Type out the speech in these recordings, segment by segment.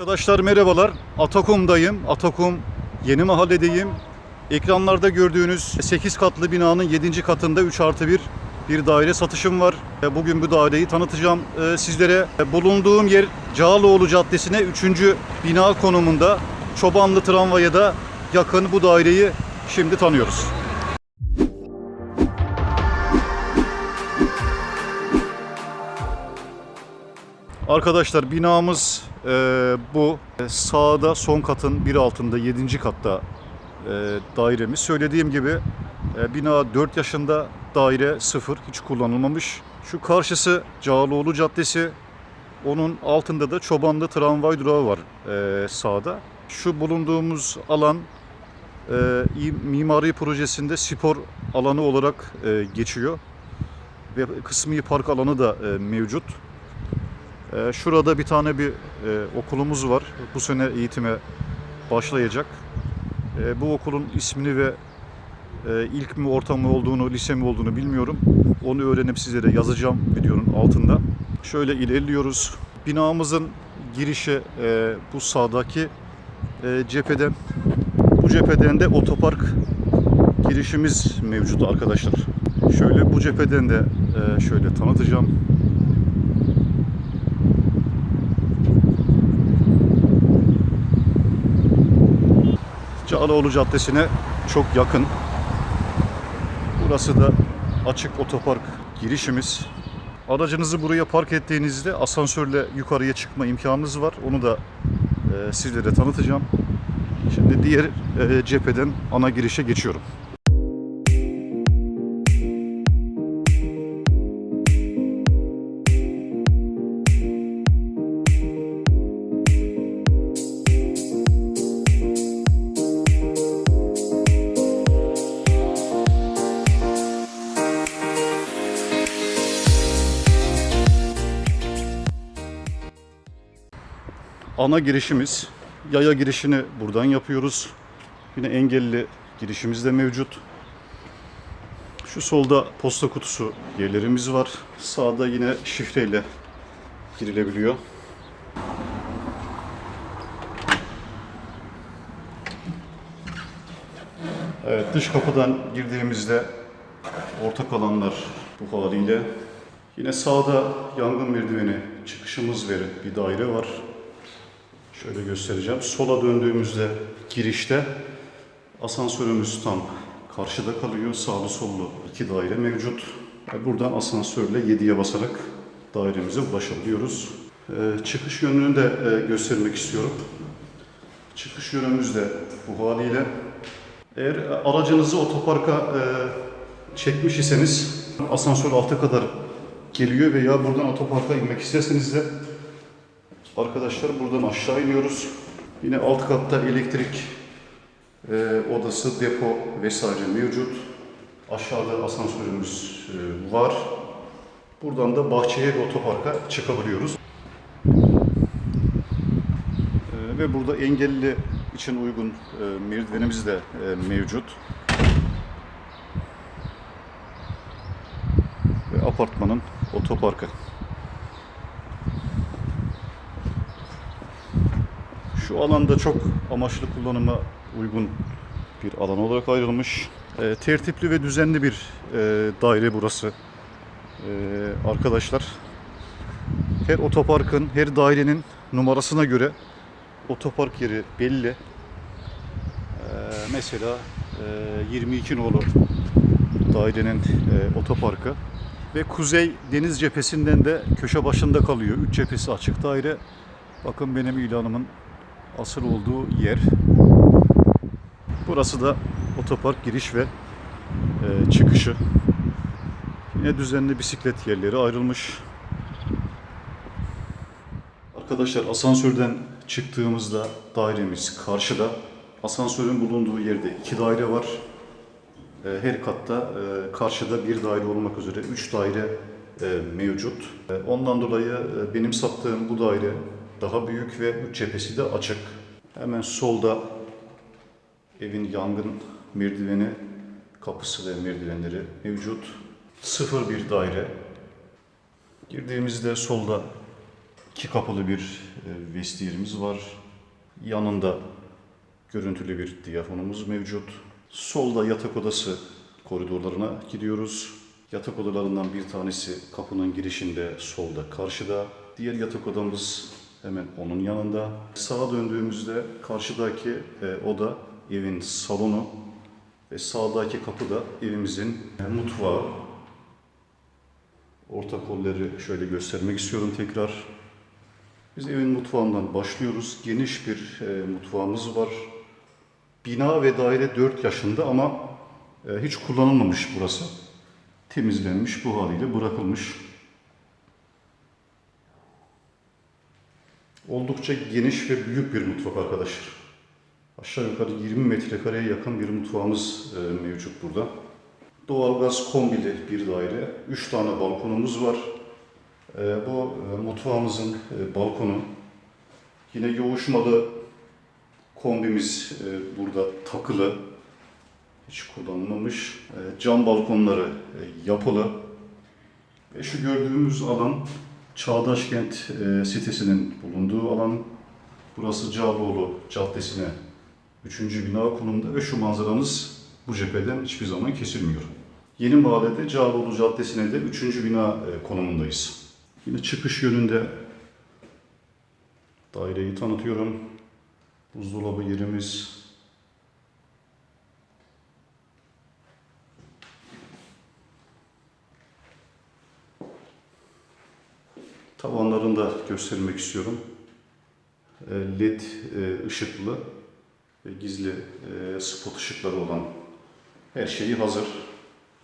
Arkadaşlar merhabalar. Atakum'dayım. Atakum Yeni Mahalle'deyim. Ekranlarda gördüğünüz 8 katlı binanın 7. katında 3 artı 1 bir daire satışım var. E, Bugün bu daireyi tanıtacağım e, sizlere. E, Bulunduğum yer Cağaloğlu Caddesi'ne 3. bina konumunda. Çobanlı Tramvay'a da yakın bu daireyi şimdi tanıyoruz. Arkadaşlar binamız e, bu. E, Sağda son katın bir altında 7. katta e, dairemiz. Söylediğim gibi e, bina 4 yaşında daire 0 hiç kullanılmamış. Şu karşısı Cağaloğlu Caddesi. Onun altında da Çobanlı tramvay durağı var e, sağda. Şu bulunduğumuz alan e, mimari projesinde spor alanı olarak e, geçiyor. Ve kısmi park alanı da e, mevcut. Ee, Şurada bir tane bir e, okulumuz var. Bu sene eğitime başlayacak. E, bu okulun ismini ve e, ilk mi orta mı olduğunu, lise mi olduğunu bilmiyorum. Onu öğrenip sizlere yazacağım videonun altında. Şöyle ilerliyoruz. Binamızın girişi e, bu sağdaki e, cepheden. Bu cepheden de otopark girişimiz mevcut arkadaşlar. Şöyle bu cepheden de e, şöyle tanıtacağım. Cağaloğlu Caddesi'ne çok yakın. Burası da açık otopark girişimiz. Aracınızı buraya park ettiğinizde asansörle yukarıya çıkma imkanınız var. Onu da e, sizlere tanıtacağım. Şimdi diğer e, cepheden ana girişe geçiyorum. Ana girişimiz. Yaya girişini buradan yapıyoruz. Yine engelli girişimiz de mevcut. Şu solda posta kutusu yerlerimiz var. Sağda yine şifreyle girilebiliyor. Evet, dış kapıdan girdiğimizde ortak alanlar bu haliyle. Yine sağda yangın merdiveni çıkışımız veren bir daire var. Şöyle göstereceğim. Sola döndüğümüzde girişte asansörümüz tam karşıda kalıyor. Sağlı sollu iki daire mevcut. Buradan asansörle 7'ye basarak dairemize ulaşabiliyoruz. Ee, çıkış yönünü de e, göstermek istiyorum. Çıkış yönümüz de bu haliyle. Eğer aracınızı otoparka e, çekmiş iseniz asansör alta kadar geliyor veya buradan otoparka inmek isterseniz de Arkadaşlar buradan aşağı iniyoruz. Yine alt katta elektrik e, odası, depo vesaire mevcut. Aşağıda asansörümüz e, var. Buradan da bahçeye ve otoparka çıkabiliyoruz. E, ve burada engelli için uygun e, merdivenimiz de e, mevcut. Ve apartmanın otoparkı. Şu alanda çok amaçlı kullanıma uygun bir alan olarak ayrılmış. E, tertipli ve düzenli bir e, daire burası. E, arkadaşlar her otoparkın, her dairenin numarasına göre otopark yeri belli. E, mesela e, 22 nolu dairenin e, otoparkı ve kuzey deniz cephesinden de köşe başında kalıyor. Üç cephesi açık daire. Bakın benim ilanımın asıl olduğu yer. Burası da otopark giriş ve e, çıkışı. Yine düzenli bisiklet yerleri ayrılmış. Arkadaşlar asansörden çıktığımızda dairemiz karşıda. Asansörün bulunduğu yerde iki daire var. E, Her katta e, karşıda bir daire olmak üzere üç daire e, mevcut. Ondan dolayı benim sattığım bu daire daha büyük ve cephesi de açık. Hemen solda evin yangın merdiveni, kapısı ve merdivenleri mevcut. Sıfır bir daire. Girdiğimizde solda iki kapılı bir e, vestiyerimiz var. Yanında görüntülü bir diyafonumuz mevcut. Solda yatak odası koridorlarına gidiyoruz. Yatak odalarından bir tanesi kapının girişinde solda karşıda. Diğer yatak odamız hemen onun yanında. Sağa döndüğümüzde karşıdaki e, oda evin salonu ve sağdaki kapı da evimizin e, mutfağı. Orta kolları şöyle göstermek istiyorum tekrar. Biz evin mutfağından başlıyoruz. Geniş bir e, mutfağımız var. Bina ve daire 4 yaşında ama e, hiç kullanılmamış burası. Temizlenmiş bu haliyle bırakılmış. Oldukça geniş ve büyük bir mutfak arkadaşlar. Aşağı yukarı 20 metrekareye yakın bir mutfağımız e, mevcut burada. Doğalgaz kombili bir daire. 3 tane balkonumuz var. E, bu e, mutfağımızın balkonu. Yine yoğuşmalı kombimiz burada takılı. Hiç kullanılmamış. Cam balkonları yapılı. Ve şu gördüğümüz alan Çağdaş Kent e, sitesinin bulunduğu alan. Burası Cağaloğlu Caddesi'ne 3. bina konumda ve şu manzaramız bu cepheden hiçbir zaman kesilmiyor. Yeni mahallede Cağaloğlu Caddesi'ne de 3. bina e, konumundayız. Yine çıkış yönünde daireyi tanıtıyorum. Buzdolabı yerimiz. Tavanlarını da göstermek istiyorum. E, LED e, ışıklı gizli e, spot ışıkları olan her şeyi hazır.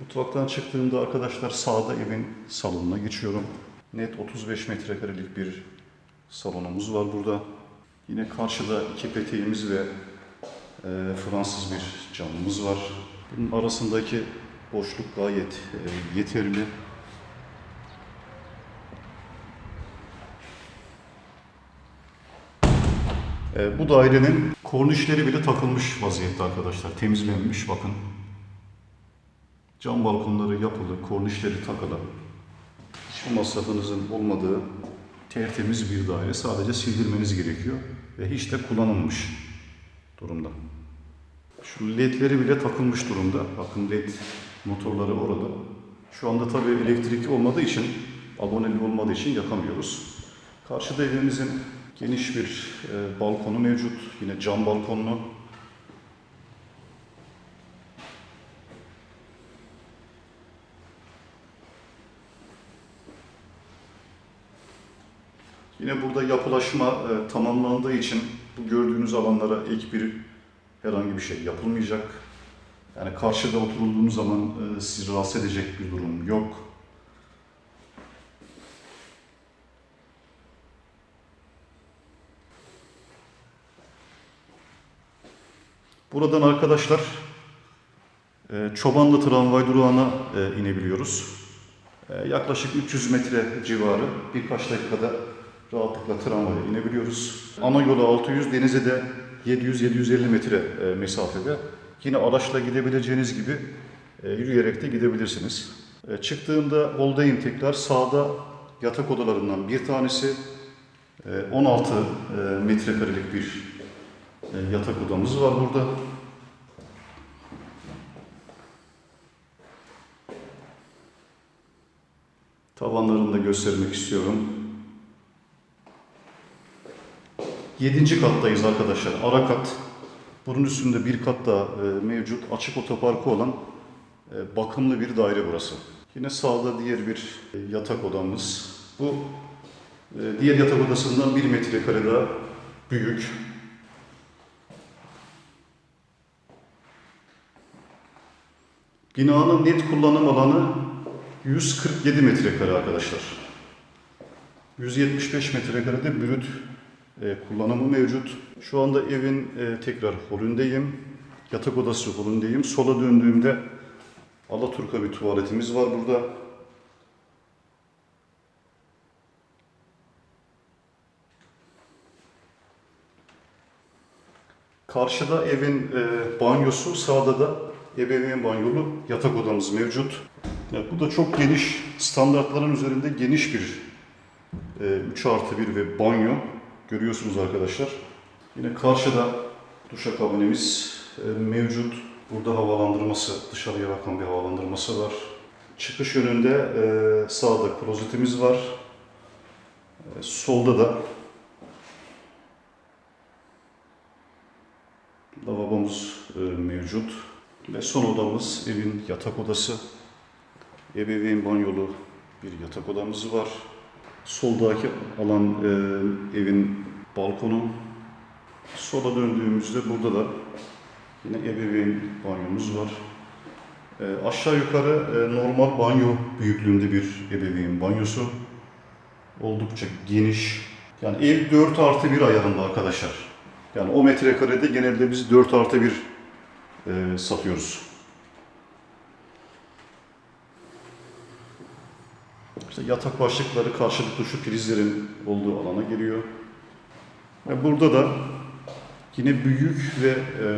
Mutfaktan çıktığımda arkadaşlar sağda evin salonuna geçiyorum. Net 35 metrekarelik bir salonumuz var burada. Yine karşıda iki peteğimiz ve e, Fransız bir camımız var. Bunun arasındaki boşluk gayet yeterli. E, bu dairenin kornişleri bile takılmış vaziyette arkadaşlar. Temizlenmiş bakın. Cam balkonları yapılı, kornişleri takılı. Hiçbir masrafınızın olmadığı tertemiz bir daire. Sadece sildirmeniz gerekiyor ve hiç de kullanılmış durumda. Şu ledleri bile takılmış durumda. Bakın led motorları orada. Şu anda tabii elektrik olmadığı için, aboneli olmadığı için yakamıyoruz. Karşıda evimizin geniş bir e, balkonu mevcut. Yine cam balkonlu. Yine burada yapılaşma e, tamamlandığı için bu gördüğünüz alanlara ek bir herhangi bir şey yapılmayacak. Yani karşıda oturulduğunuz zaman e, sizi rahatsız edecek bir durum yok. Buradan arkadaşlar e, Çobanlı tramvay durağına e, inebiliyoruz. E, Yaklaşık 300 metre civarı birkaç dakikada rahatlıkla tramvaya inebiliyoruz. Ana yolu 600, denize de 700-750 metre mesafede. Yine araçla gidebileceğiniz gibi yürüyerek de gidebilirsiniz. Çıktığımda holdayım tekrar sağda yatak odalarından bir tanesi. E, 16 e, metrekarelik bir e, yatak odamız var burada. Tavanlarını da göstermek istiyorum. Yedinci kattayız arkadaşlar. Ara kat. Bunun üstünde bir kat daha e, mevcut. Açık otoparkı olan e, bakımlı bir daire burası. Yine sağda diğer bir yatak odamız. Bu diğer yatak odasından bir metrekare daha büyük. Binanın net kullanım alanı 147 metrekare arkadaşlar. 175 metrekarede brüt e, kullanımı mevcut. Şu anda evin e, tekrar holündeyim. Yatak odası holündeyim. Sola döndüğümde Alaturka bir tuvaletimiz var burada. Karşıda evin e, banyosu, sağda da ebeveyn banyolu yatak odamız mevcut. Ya bu da çok geniş, standartların üzerinde geniş bir e, 3 artı 1 ve banyo görüyorsunuz arkadaşlar. Yine karşıda duşakabinimiz e, mevcut. Burada havalandırması, dışarıya bakan bir havalandırması var. Çıkış yönünde e, sağda klozetimiz var. E, solda da lavabomuz e, mevcut. Ve son odamız evin yatak odası. Ebeveyn banyolu bir yatak odamız var. Soldaki alan e, evin balkonu. Sola döndüğümüzde burada da yine ebeveyn banyomuz var. E, aşağı yukarı e, normal banyo büyüklüğünde bir ebeveyn banyosu. Oldukça geniş. Yani ev 4 artı 1 ayarında arkadaşlar. Yani o metrekarede genelde biz 4 artı 1 e, satıyoruz. İşte yatak başlıkları karşılıklı şu prizlerin olduğu alana geliyor. Ve burada da yine büyük ve e,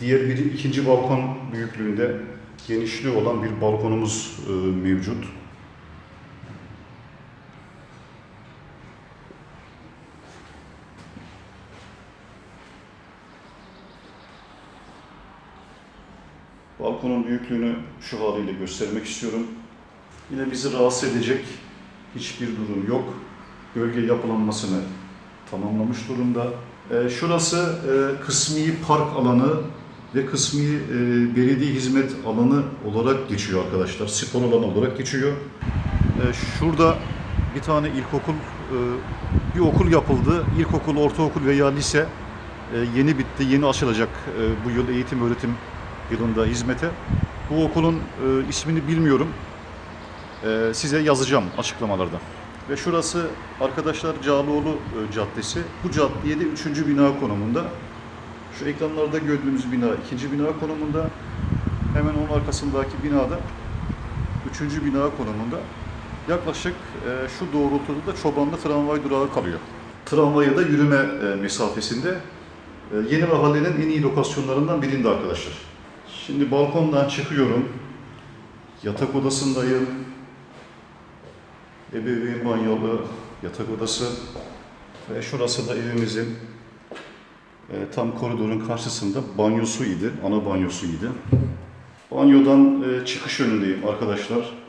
diğer biri ikinci balkon büyüklüğünde genişliği olan bir balkonumuz e, mevcut. Balkonun büyüklüğünü şu haliyle göstermek istiyorum. Yine bizi rahatsız edecek hiçbir durum yok. Bölge yapılanmasını tamamlamış durumda. Ee, şurası e, kısmi park alanı ve kısmi e, belediye hizmet alanı olarak geçiyor arkadaşlar. Spor alanı olarak geçiyor. Ee, şurada bir tane ilkokul, e, bir okul yapıldı. İlkokul, ortaokul veya lise e, yeni bitti, yeni açılacak e, bu yıl eğitim öğretim yılında hizmete. Bu okulun e, ismini bilmiyorum. E, size yazacağım açıklamalarda. Ve şurası arkadaşlar Cağaloğlu e, Caddesi. Bu caddeye de 3. bina konumunda. Şu ekranlarda gördüğünüz bina ikinci bina konumunda. Hemen onun arkasındaki binada üçüncü bina konumunda. Yaklaşık e, şu doğrultuda da Çobanlı tramvay durağı kalıyor. Tramvaya da yürüme e, mesafesinde. E, Yeni mahallenin en iyi lokasyonlarından birinde arkadaşlar. Şimdi balkondan çıkıyorum. Yatak odasındayım. Ebeveyn banyolu yatak odası. Ve şurası da evimizin e, tam koridorun karşısında banyosu idi. Ana banyosu idi. Banyodan e, çıkış yönündeyim arkadaşlar.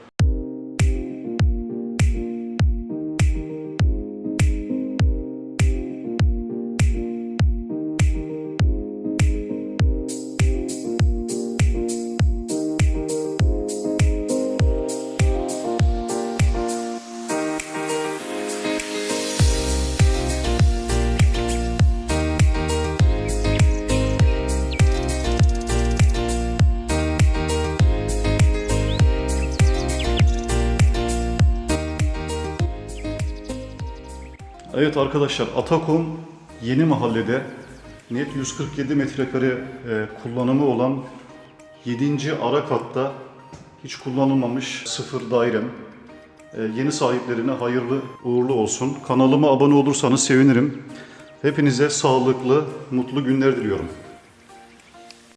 Evet arkadaşlar Atakom yeni mahallede net 147 metrekare e, kullanımı olan 7. ara katta hiç kullanılmamış sıfır dairem. E, yeni sahiplerine hayırlı uğurlu olsun. Kanalıma abone olursanız sevinirim. Hepinize sağlıklı, mutlu günler diliyorum.